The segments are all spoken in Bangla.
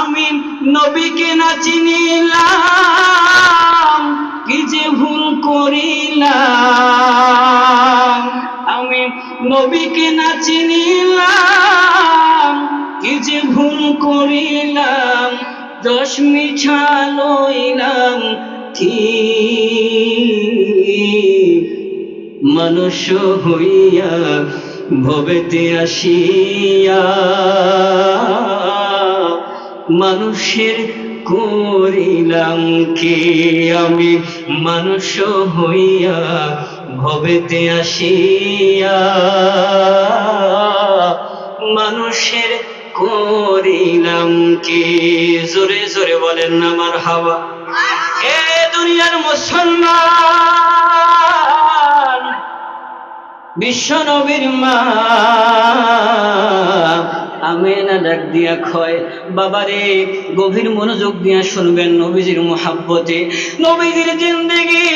আমি নবীকে না চিনিলাম, কি যে ভুল করিলাম? আমি নবীকে না চিনিলাম, কি যে ভুল করিলাম? দশ মিছা লইলাম কি মানুষ হইয়া ভবেতে আসিয়া মানুষের করিলাম কি? আমি মানুষ হইয়া ভবেতে আসিয়া মানুষের করিলাম কি? জোরে জোরে বলেন আমার হাওয়া এ দুনিয়ার মুসলমান, বিশ্ব নবীর মা ডাক দিয়া খয়। বাবারে, গভীর মনোযোগ দিয়া শুনবেন নবীজির মোহাব্বতে। নবীজির জিন্দেগি,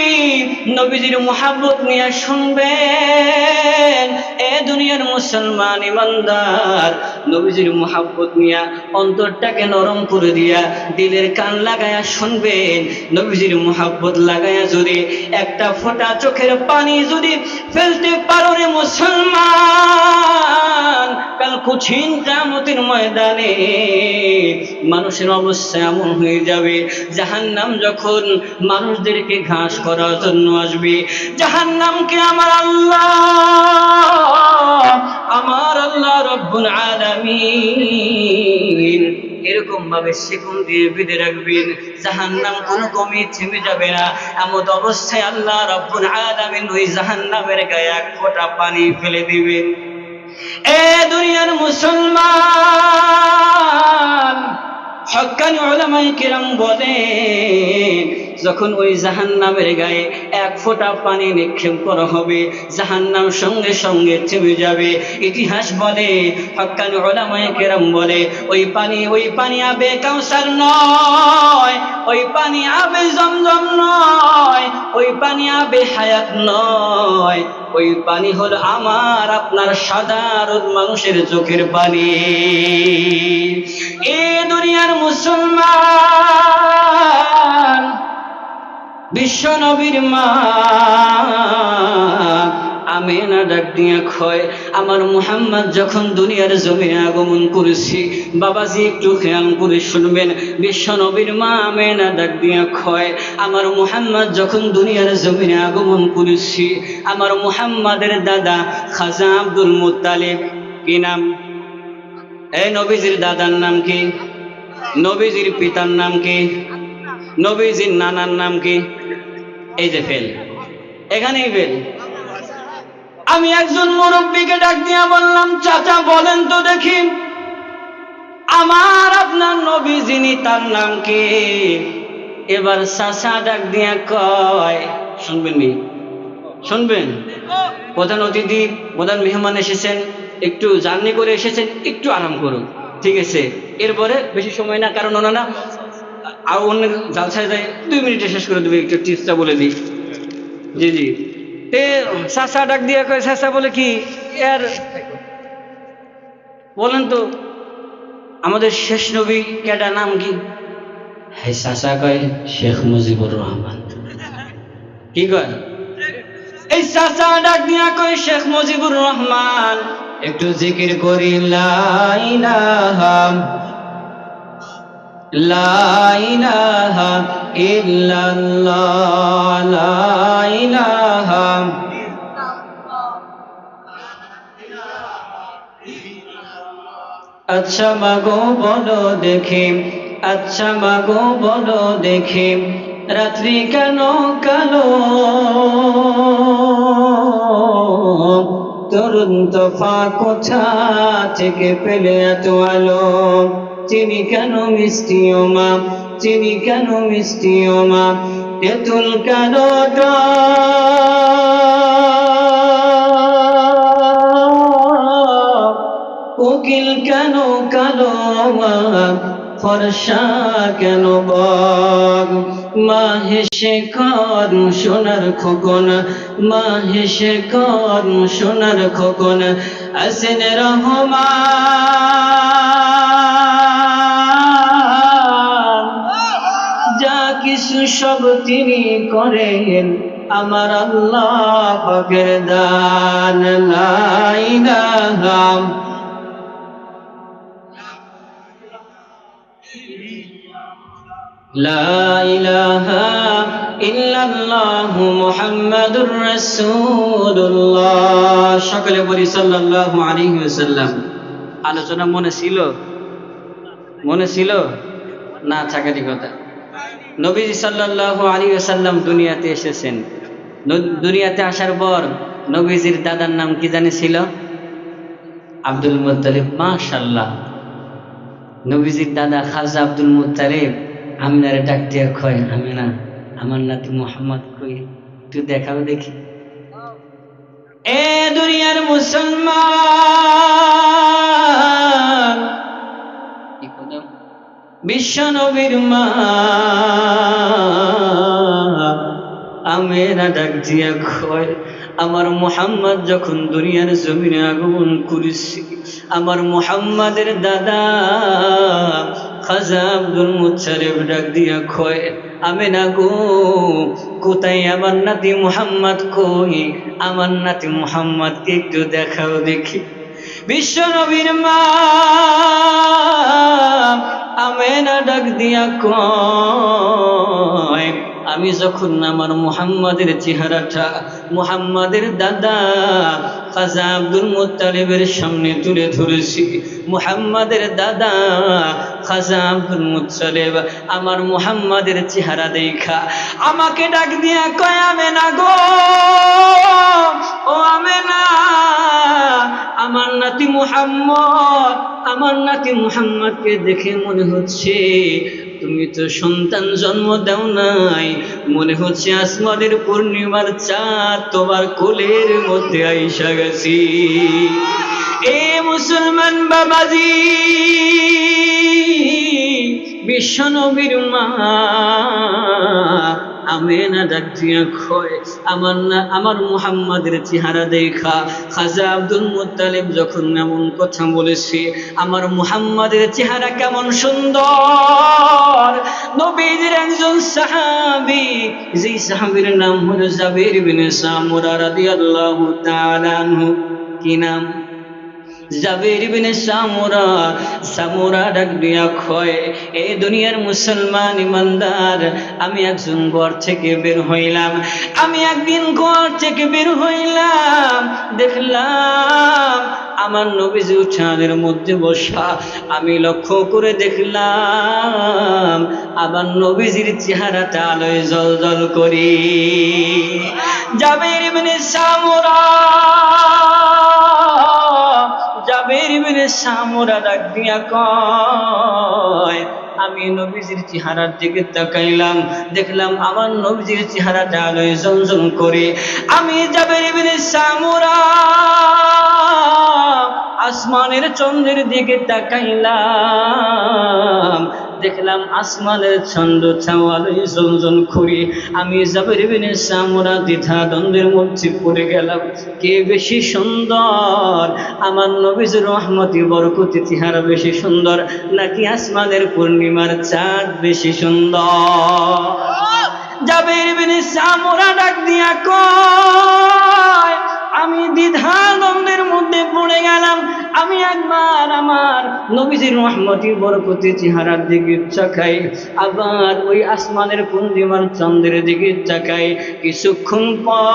নবীজির মোহাব্বত নিয়ে শুনবেন। এ দুনিয়ার মুসলমান ইমানদার, নবীজির মোহাব্বত নিয়া অন্তরটাকে নরম করে দিয়া দিলের কান লাগায়া শুনবেন। নবীজির মোহাব্বত লাগায়া যদি একটা ফোঁটা চোখের পানি যদি ফেলতে পারো রে মুসলমান কামতির ময়দানে মানুষের অবস্থা এমন হয়ে যাবে। যখন মানুষদেরকে ঘাস করার জন্য আসবে, জাহান্নামকে আমার আল্লাহ আমার আল্লাহ রব্বুল আলামিন এরকম ভাবে সেগুন দিয়ে বেঁধে রাখবেন। জাহান্নাম কোনো কমই থেমে যাবে না। এমন অবস্থায় আল্লাহ রব্বুল আলামিন ওই জাহান্নামের গায়ে এক ফোঁটা পানি ফেলে দিবেন। এ দুনিয়ার মুসলমান হকানি ওলামাই কিরাম বলে যখন ওই জাহান্নামের গায়ে এক ফোঁটা পানি নিক্ষেপ করা হবে, জাহান্নাম সঙ্গে সঙ্গে থেমে যাবে। ইতিহাস বলে হক্কানি ওলামাই কিরাম বলে, ওই পানি ওই পানি আবে কাউসার নয়, ওই পানি আবে জমজম নয়, ওই পানি আবে হায়াত নয়, ওই পানি হল আমার, আপনার সাধারণ মানুষের চোখের পানি। এ দুনিয়ার মুসলমান বিশ্ব নবীর মা। আমেনা ডাক দিয়া খয় আমার মুহাম্মদ যখন দুনিয়ার জমিনে আগমন করেছি, বাবাজি একটু খেয়াল করে শুনবেন। বিশ্ব নবীর মা আমেনা ডাক দিয়া খয় আমার মুহাম্মদ যখন দুনিয়ার জমিনে আগমন করেছি, আমার মুহাম্মাদের দাদা খাজা আব্দুল মুত্তালিব, কি নাম? এই নবীজির দাদার নাম কি? নবীজির পিতার নাম কি? নবীজির নানার নাম কি? এই যে ফেল। এখানেই ফেল। আমি একজন মুরব্বীকে ডাক দিয়া বললাম, চাচা, বলেন তো দেখি, আমার আপনার নবী যিনি তার নাম কি? এবার চাচা ডাক দিয়া কয়, শুনবেন নি, শুনবেন? প্রধান অতিথি, প্রধান মেহমান এসেছেন, একটু জার্নি করে এসেছেন, একটু আরাম করুন, ঠিক আছে? এরপরে বেশি সময় না, কারণ ওনারা আর অন্য জালসায় যায় দুই মিনিটে শেষ করে দেবে একটু টিপসটা বলে দিই। জি জি। তে চাষা ডাক দিয়ে কয় চাষা বলে কি এর বলেন তো আমাদের শেষ নবী কেডা নাম কি? হ্যাঁ চাষা কয় শেখ মুজিবুর রহমান। কি কয়? এই চাচা ডাক দিয়া কয় শেখ মুজিবুর রহমান। একটু জিকির করি আচ্ছা মাগো, বলো দেখি আচ্ছা মাগো, বলো দেখি, রাত্রি কেন কালো? তরুণ তোফা কোথা থেকে পেলে এত আলো? চিনি কেন মিষ্টি ও মা? চিনি কেন মিষ্টি ও মা? তেঁতুল কেন? কোকিল কেন কালো মা ফর্সা কেন বগ? মা হেসে কর সোনার খোকন, মা হেসে কর সোনার খোকন, আসেন রহমান কিছু সব তিনি করেন। আমার আল্লাহ দান লাইলাহাম সকলে বলি আলোচনা মনে ছিল? মনে ছিল? না চাকারি কথা। নবীজি সাল্লাল্লাহু আলাইহি ওয়াসাল্লাম দুনিয়াতে এসেছেন। দুনিয়াতে আসার পর নবীজির দাদার নাম কি জানি ছিল? Abdul Muttalib. মাশাআল্লাহ। নবীজির দাদা খাজা আব্দুল মুত্তালিব। আমিনারে ডাক দিয়ে কয়, আমিনা, আমার নাতি মোহাম্মদ কই? তুই দেখাও দেখি। এ দুনিয়ার মুসলমান! বিশ্ব নবীর মা। আমেরা ডাক দিয়া কয়, আমার মোহাম্মদ যখন দুনিয়ার জমিনে আগমন করেছি, আমার মোহাম্মদের দাদা খাজা আব্দুল মুচ্ছারেব ডাক দিয়া কয় আমি না গো, কোথায় আমার নাতি মোহাম্মদ কই? আমার নাতি মোহাম্মদকে একটু দেখাও দেখি। বিশ্ব নবীর মা আমেনা ডাক দিয়া কয় আমি যখন আমার মুহাম্মাদের চেহারাটা, মুহাম্মাদের দাদা খাজা আব্দুল মুত্তালিবের সামনে তুলে ধরেছি, মুহাম্মাদের দাদা খাজা আব্দুল মুত্তালিব আমার মুহাম্মাদের চেহারা দেখা। আমাকে ডাক দিয়া কয়, আমেনা গো, ও আমেনা, আমার নাতি মুহাম্মদ, আমার নাতি মুহাম্মদকে দেখে মনে হচ্ছে তুমি তো সন্তান জন্ম দাও নাই। মনে হচ্ছে আসমানের পূর্ণিমার চাঁদ তোমার কোলের মধ্যে আইসা গেছি। এ মুসলমান বাবাজি, বিশ্ব নবীর মা আমেনা ডাক দিয়া খয় আমার না, আমার মুহাম্মাদের চেহারা দেখা। খাজা আব্দুল মুত্তালিব যখন এমন কথা বলেছে, আমার মুহাম্মাদের চেহারা কেমন সুন্দর। নবীদের একজন সাহাবী, যেই সাহাবীর নাম হলো জাবির বিন সামুরা রাদিয়াল্লাহু তাআলা কি নাম? জাবির বিনে সামুরা সামুরা ডাক দিয়া খয় এই দুনিয়ার মুসলমান ইমানদার, আমি একজন ঘর থেকে বের হইলাম, আমি একদিন ঘর থেকে বের হইলাম, দেখলাম আমার নবীজি উঠানের মধ্যে বসা, আমি লক্ষ্য করে দেখলাম আমার নবীজির চেহারাটা আলোয় জল জল করি। জাবির বিনে সামুরা ইবনে সামুরা ডাক দিয়া কয়, আমি নবীজির চেহারার দিকে তাকাইলাম, দেখলাম আমার নবীজির চেহারাটা আলোয় জমজম করে। আমি জাবের ইবনে সামুরা আসমানের চন্দ্রের দিকে তাকাইলাম দেখলাম আসমানের ছন্দ ছাওয়ালই জনজন করি আমি জাবের বিনে সামরা দ্বিধা দ্বন্দ্বের মধ্যে পড়ে গেলাম। কে বেশি সুন্দর? আমার নবীজ রহমতি বরকতি চেহারা বেশি সুন্দর নাকি আসমানের পূর্ণিমার চাঁদ বেশি সুন্দর? জাবের বিনে সামরা ডাক দিয়া কয় আমি দ্বিধা দ্বন্দ্বের মধ্যে পড়ে গেলাম। আমি একবার আমার নবীজির রহমতি বরকতি চেহারার দিকে চাকাই আবার ওই আসমানের পূর্ণিমার চন্দ্রের দিকে চাকাই কিছুক্ষণ পর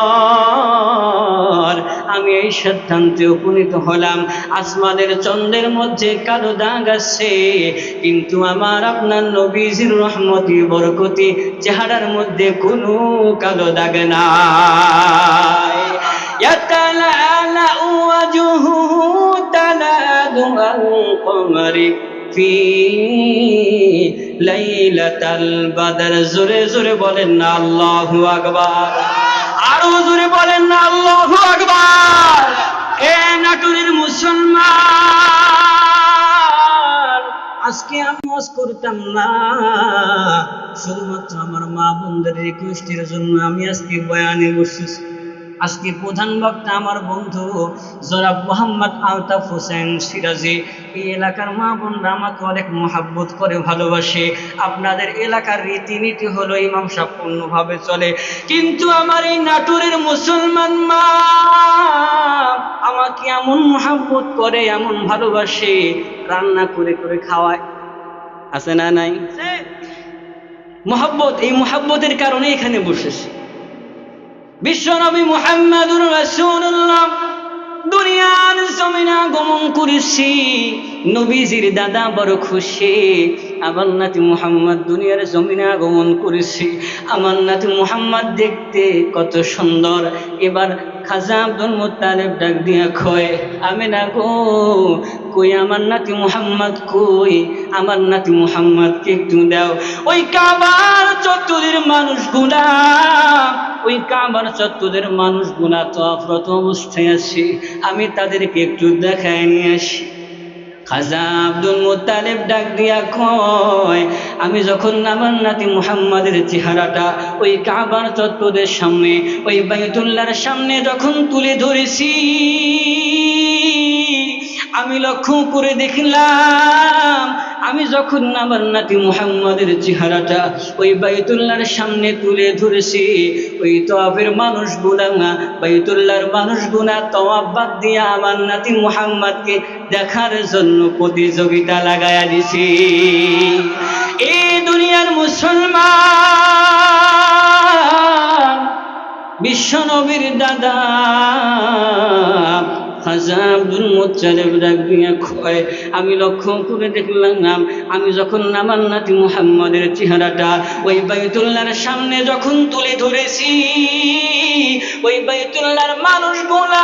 আমি এই সিদ্ধান্তে উপনীত হলাম। আসমানের চন্দ্রের মধ্যে কালো দাগ আছে, কিন্তু আমার আপনার নবীজির রহমতি বরকতি চেহারার মধ্যে কোনো কালো দাগ নাই। يتلألأ وجهه تلادع القمر في ليلة البدر জোরে জোরে বলেন না আল্লাহু আকবার আরো জোরে বলেন না আল্লাহু আকবার এ নাটুরির মুসলমান আজকে আমি ওয়াজ করতাম না শুধুমাত্র আমার মা বোনদের রিকোয়েস্টের জন্য আমি আজকে বয়ানে বসেছি আজকে প্রধান বক্তা আমার বন্ধু জনাব মোহাম্মদ আলতাফ হোসেন সিরাজি। এই এলাকার মা বোনরা আমাকে অনেক মহাব্বত করে ভালোবাসে। আপনাদের এলাকার রীতিনীতি হলো ইমাম সাহেব পূর্ণভাবে চলে। কিন্তু আমার এই নাটোরের মুসলমান মা আমাকে এমন মহাব্বত করে এমন ভালোবাসে রান্না করে করে খাওয়ায়। আছে না নাই? মহাব্বত এই মহাব্বতের কারণে এখানে বসেছি। বিশ্বনবী মুহাম্মাদুর রাসূলুল্লাহ দুনিয়ার জমিনা গমন করেছি নবীজির দাদা বড় খুশি আমার নাতি মুহাম্মদ দুনিয়ার জমিনে আগমন করেছি। আমার নাতি মুহাম্মদ দেখতে কত সুন্দর। এবার খাজা আব্দুল মুত্তালিব ডাক দিয়া কয় আমি না গো, কই আমার নাতি মুহাম্মদ কই? আমার নাতি মুহাম্মদকে একটু দাও। ওই কাবার চত্বরের মানুষগুলা, ওই কাবার চত্বরের মানুষগুলা তো অপ্রত অবস্থায় আছে। আমি তাদেরকে একটু দেখায় নিয়ে আসি। খাজা আব্দুল মুতালেব ডাক দিয়া কয়, আমি যখন আমার নাতি মুহাম্মাদের চেহারাটা ওই কাবার চত্বরের সামনে, ওই বাইতুল্লাহর সামনে যখন তুলে ধরেছি আমি লক্ষ্য করে দেখলাম, আমি যখন আমার নাতি মুহাম্মাদের চেহারাটা ওই বাইতুল্লাহর সামনে তুলে ধরেছি, ওই তওয়াফের মানুষগুলা বাইতুল্লাহর মানুষগুলা তওয়াব বাদ দিয়া আমার নাতি মুহাম্মাদকে দেখার জন্য প্রতিযোগিতা লাগায়া দিছি। এই দুনিয়ার মুসলমান, বিশ্ব নবীর দাদা আমি লক্ষ্য করে দেখলাম, আমি যখন আমার নাতি মুহাম্মদের চেহারাটা ওই বাইতুল্লার সামনে যখন তুলে ধরেছি, ওই বাইতুল্লাহর মানুষগুলা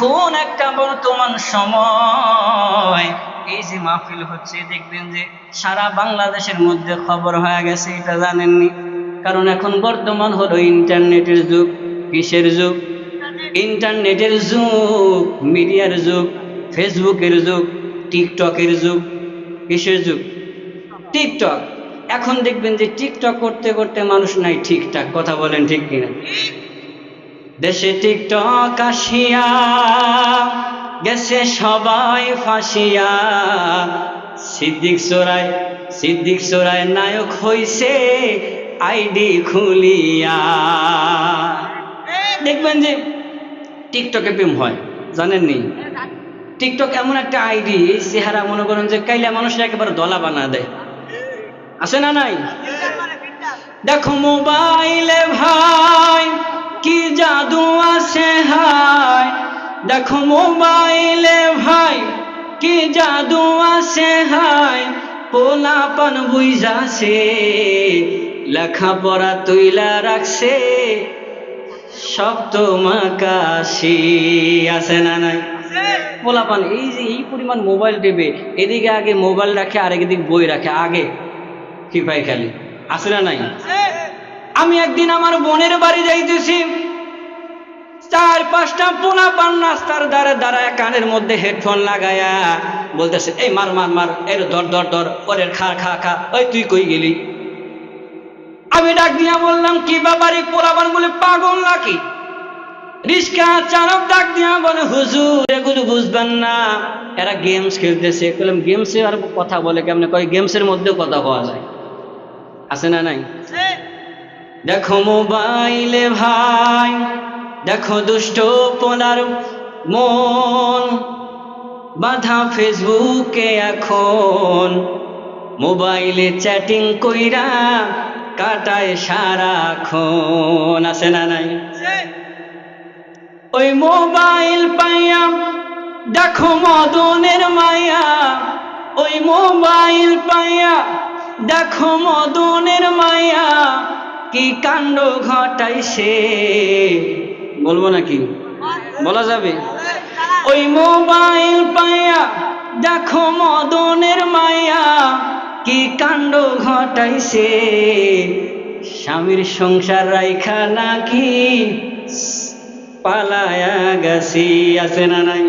এখন একটা বর্তমান সময়। এই যে মাহফিল হচ্ছে, দেখবেন যে সারা বাংলাদেশের মধ্যে খবর হয়ে গেছে, এটা জানেননি। কারণ এখন বর্তমান হলো ইন্টারনেটের যুগ, কিসের যুগ? ইন্টারনেটের যুগ, মিডিয়ার যুগ, ফেসবুকের যুগ, টিকটকের যুগ, কিসের যুগ? টিকটক। এখন দেখবেন যে টিকটক করতে করতে মানুষ নাই ঠিকঠাক, কথা বলেন ঠিক কিনা? দেশে টিকটক আসিয়া গেছে সবাই ফাঁসিয়া সিদ্দিক সোরাই সিদ্দিক সোরাই নায়ক হইছে আইডি খুলিয়া দেখবেন যে টিকটকে প্রেম হয় জানেননি টিকটক এমন একটা আইডি এই চেহারা মনে করেন যে কাইলে মানুষের একেবারে দলা বানা দেয় আছে না নাই দেখো মোবাইলে ভাই কি জাদু আছে হাই দেখো মোবাইলে ভাই কি জাদু আছে হাই পোলাপান বুঝাছে লেখাপড়া তুইলা রাখছে সব তো মাকাশি আছে না নাই? পোলাপান এই যে এই পরিমাণ মোবাইল দেবে এদিকে আগে মোবাইল রাখে আর এদিকে বই রাখে আগে কি পাই খালি আছে না নাই? আমি একদিন আমার বোনের বাড়ি যাইতেছি। চার পাঁচটা পোলা পান রাস্তার দ্বারা দাঁড়ায় কানের মধ্যে হেডফোন লাগায়া বলতেছে, এই মার মার মার, এর ধর ধর ধর, পরের খা খা খা, ওই তুই কই গেলি? আমি ডাক দিয়া বললাম, কি ব্যাপারে পোলাপান বলে, পাগল নাকি? রিস্কা চালক ডাক দিয়া বলে, হুজুর, এগুলো বুঝবেন না। এরা গেমস খেলতেছে। বললাম, গেমসে আর কথা বলে কেমনে? কয়, গেমসের মধ্যে কথা হওয়া যায়। আছে না নাই? দেখো মোবাইলে ভাই দেখো দুষ্ট পোলার মন। বাধা ফেসবুকে এখন মোবাইলে চ্যাটিং কইরা কাটায় সারা সারাক্ষণ। আছে না নাই? ওই মোবাইল পাইয়া দেখো মদনের মায়া ওই মোবাইল পাইয়া দেখো মদনের মায়া কি কাণ্ড ঘটাইছে? বলব নাকি? বলা যাবে? ওই মোবাইল পাইয়া দেখো মদনের মায়া, কি কাণ্ড ঘটাইছে? স্বামীর সংসার রাইখা নাকি পালায়া গেছি, আছে না নাই?